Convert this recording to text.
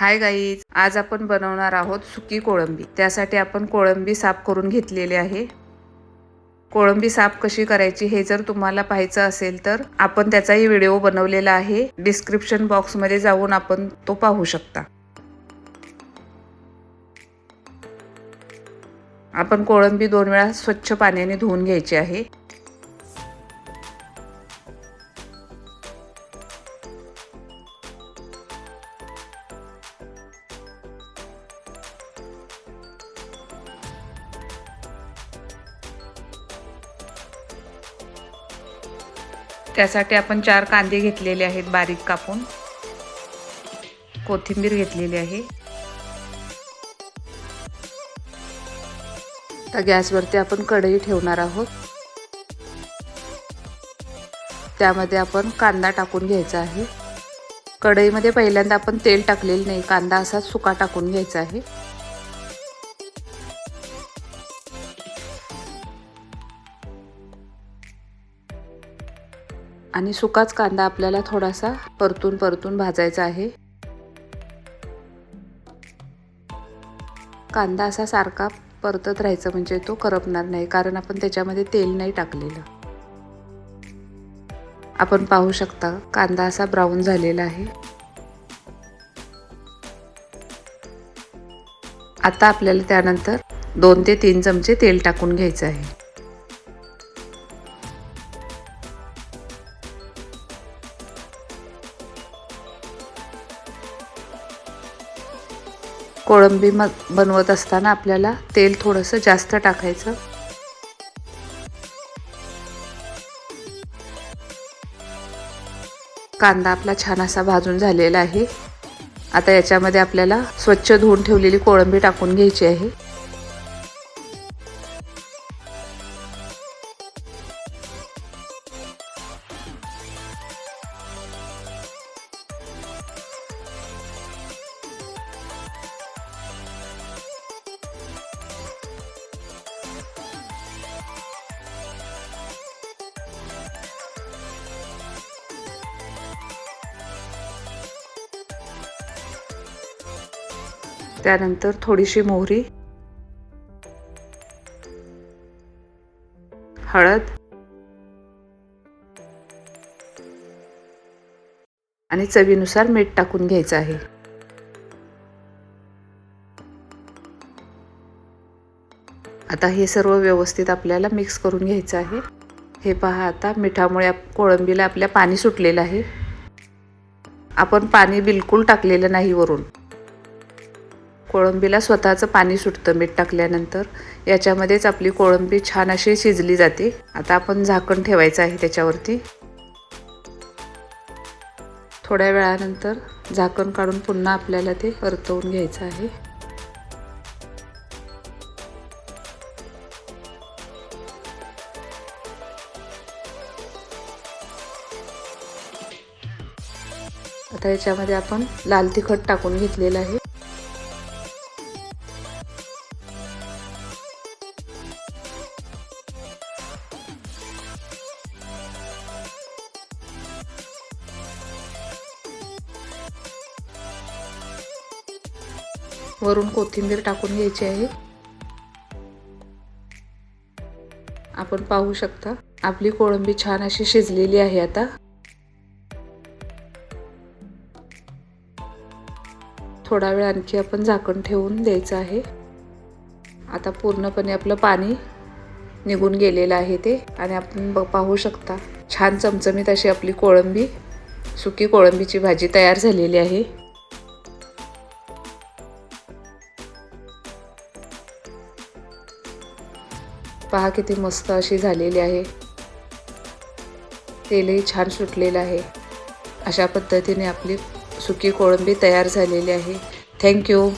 Hi guys आज आपण बनवणार आहोत सुकी कोळंबी. त्यासाठी आपण कोळंबी साफ करून घेतलेली आहे. कोळंबी साफ कशी करायची हे जर तुम्हाला पाहायचं असेल तर आपण त्याचाही व्हिडिओ बनवलेला आहे. डिस्क्रिप्शन बॉक्समध्ये जाऊन आपण तो पाहू शकता. आपण कोळंबी दोन वेळा स्वच्छ पाण्याने धुवून घ्यायची आहे. त्यासाठी आपण चार कांदे घेतलेले आहेत बारीक कापून. कोथिंबीर घेतलेली आहे. तर गॅसवरती आपण कढई ठेवणार आहोत. त्यामध्ये आपण कांदा टाकून घ्यायचा आहे. कढईमध्ये पहिल्यांदा आपण तेल टाकलेलं नाही कांदा असा सुका टाकून घ्यायचा आहे. आणि सुकाच कांदा आपल्याला थोडासा परतून परतून भाजायचा आहे. कांदा असा सारखा परतत राहायचं म्हणजे तो करपणार नाही कारण आपण त्याच्यामध्ये तेल नाही टाकलेलं. आपण पाहू शकता कांदा असा ब्राऊन झालेला आहे. आता आपल्याला त्यानंतर दोन ते तीन चमचे तेल टाकून घ्यायचं आहे. कोळंबी म बनवत असताना आपल्याला तेल थोडंसं जास्त टाकायचं. कांदा आपला छान असा भाजून झालेला आहे. आता याच्यामध्ये आपल्याला स्वच्छ धुवून ठेवलेली कोळंबी टाकून घ्यायची आहे. त्यानंतर थोडीशी मोहरी. हळद. आणि चवीनुसार मीठ टाकून घ्यायचं आहे. आता हे सर्व व्यवस्थित आपल्याला मिक्स करून घ्यायचं आहे. हे पहा आता मिठामुळे कोळंबीला आपल्या पाणी सुटलेलं आहे. आपण पाणी बिलकुल टाकलेलं नाही वरून. कोळंबीला स्वतःचं पाणी सुटतं मीठ टाकल्यानंतर. याच्यामध्येच आपली कोळंबी छान अशी शिजली जाते. आता आपण झाकण ठेवायचं आहे त्याच्यावरती. थोड्या वेळानंतर झाकण काढून पुन्हा आपल्याला ते परतवून घ्यायचं आहे. आता याच्यामध्ये आपण लाल तिखट टाकून घेतलेलं आहे. वरून कोथिंबीर टाकून घ्यायची आहे. आपण पाहू शकता आपली कोळंबी छान अशी शिजलेली आहे आता. थोडा वेळ आणखी आपण झाकण ठेवून द्यायचं आहे. आता पूर्णपणे आपलं पाणी निघून गेलेलं आहे ते. आणि आपण पाहू शकता छान चमचमीत अशी आपली कोळंबी सुकी कोळंबीची भाजी तयार झालेली आहे. पहा किती मस्त अशी झालेली आहे. तेलही छान सुटलेलं आहे. अशा पद्धतीने आपली सुकी कोळंबी तयार झालेली आहे. थँक्यू